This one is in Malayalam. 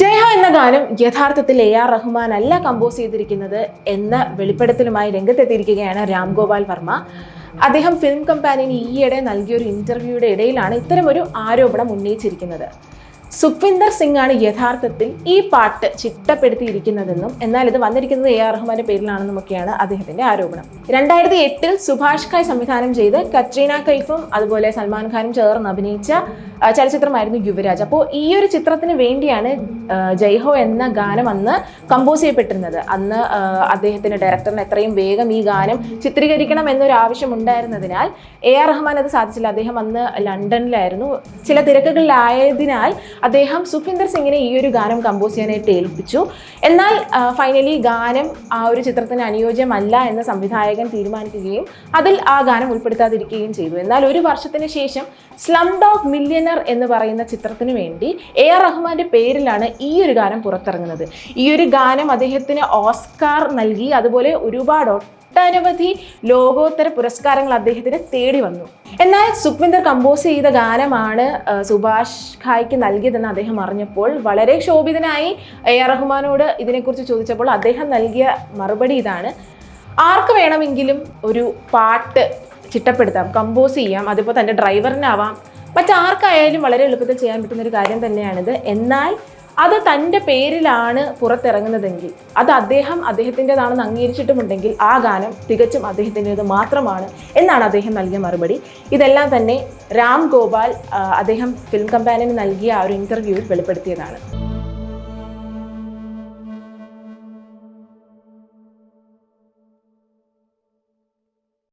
ജയഹ എന്ന ഗാനം യഥാർത്ഥത്തിൽ എ ആർ റഹ്മാൻ അല്ല കമ്പോസ് ചെയ്തിരിക്കുന്നത് എന്ന വെളിപ്പെടുത്തലുമായി രംഗത്തെത്തിയിരിക്കുകയാണ് രാം ഗോപാൽ വർമ്മ. അദ്ദേഹം ഫിലിം കമ്പാനിന് ഈയിടെ നൽകിയ ഒരു ഇന്റർവ്യൂയുടെ ഇടയിലാണ് ഇത്തരമൊരു ആരോപണം ഉന്നയിച്ചിരിക്കുന്നത്. സുഖ്വിന്ദർ സിംഗ് ആണ് യഥാർത്ഥത്തിൽ ഈ പാട്ട് ചിട്ടപ്പെടുത്തിയിരിക്കുന്നതെന്നും എന്നാൽ ഇത് വന്നിരിക്കുന്നത് എ ആർ റഹ്മാന്റെ പേരിലാണെന്നുമൊക്കെയാണ് അദ്ദേഹത്തിന്റെ ആരോപണം. രണ്ടായിരത്തി എട്ടിൽ സുഭാഷ് ഖായ് സംവിധാനം ചെയ്ത് കത്രീന കൈഫും അതുപോലെ സൽമാൻ ഖാനും ചേർന്ന് അഭിനയിച്ച ചലച്ചിത്രമായിരുന്നു യുവരാജ്. അപ്പോൾ ഈ ഒരു ചിത്രത്തിന് വേണ്ടിയാണ് ജയ്ഹോ എന്ന ഗാനം അന്ന് കമ്പോസ് ചെയ്യപ്പെട്ടിരുന്നത്. അന്ന് അദ്ദേഹത്തിന്റെ ഡയറക്ടറിന് എത്രയും വേഗം ഈ ഗാനം ചിത്രീകരിക്കണം എന്നൊരു ആവശ്യം ഉണ്ടായിരുന്നതിനാൽ എ ആർ റഹ്മാൻ അത് സാധിച്ചില്ല. അദ്ദേഹം അന്ന് ലണ്ടനിലായിരുന്നു. ചില തിരക്കുകളിലായതിനാൽ അദ്ദേഹം സുഖിന്ദർ സിംഗിനെ ഈ ഒരു ഗാനം കമ്പോസ് ചെയ്യാനായിട്ട് ഏൽപ്പിച്ചു. എന്നാൽ ഫൈനലി ഗാനം ആ ഒരു ചിത്രത്തിന് അനുയോജ്യമല്ല എന്ന് സംവിധായകൻ തീരുമാനിക്കുകയും അതിൽ ആ ഗാനം ഉൾപ്പെടുത്താതിരിക്കുകയും ചെയ്തു. എന്നാൽ ഒരു വർഷത്തിന് ശേഷം സ്ലം ഡോഗ് മില്യനർ എന്ന് പറയുന്ന ചിത്രത്തിന് വേണ്ടി എ ആർ റഹ്മാന്റെ പേരിലാണ് ഈ ഒരു ഗാനം പുറത്തിറങ്ങുന്നത്. ഈ ഒരു ഗാനം അദ്ദേഹത്തിന് ഓസ്കാർ നൽകി. അതുപോലെ ഒരുപാട് ഒട്ടനവധി ലോകോത്തര പുരസ്കാരങ്ങൾ അദ്ദേഹത്തിന് തേടി വന്നു. എന്നാൽ സുഖ്വിന്ദർ കമ്പോസ് ചെയ്ത ഗാനമാണ് സുഭാഷ് ഖായ്ക്ക് നൽകിയതെന്ന് അദ്ദേഹം അറിഞ്ഞപ്പോൾ വളരെ ക്ഷോഭിതനായി എ. ആർ. റഹ്മാനോട് ഇതിനെക്കുറിച്ച് ചോദിച്ചപ്പോൾ അദ്ദേഹം നൽകിയ മറുപടി ഇതാണ്. ആർക്ക് വേണമെങ്കിലും ഒരു പാട്ട് ചിട്ടപ്പെടുത്താം കമ്പോസ് ചെയ്യാം അതിപ്പോൾ തന്റെ ഡ്രൈവറിനാവാം മറ്റാർക്കായാലും വളരെ എളുപ്പത്തിൽ ചെയ്യാൻ പറ്റുന്ന ഒരു കാര്യം തന്നെയാണിത്. എന്നാൽ അത് തന്റെ പേരിലാണ് പുറത്തിറങ്ങുന്നതെങ്കിൽ അത് അദ്ദേഹം അദ്ദേഹത്തിന്റെതാണെന്ന് അംഗീകരിച്ചിട്ടുമുണ്ടെങ്കിൽ ആ ഗാനം തികച്ചും അദ്ദേഹത്തിന്റെത് മാത്രമാണ് എന്നാണ് അദ്ദേഹം നൽകിയ മറുപടി. ഇതെല്ലാം തന്നെ രാം ഗോപാൽ അദ്ദേഹം ഫിലിം കമ്പാനിന് നൽകിയ ആ ഒരു ഇന്റർവ്യൂവിൽ വെളിപ്പെടുത്തിയതാണ്.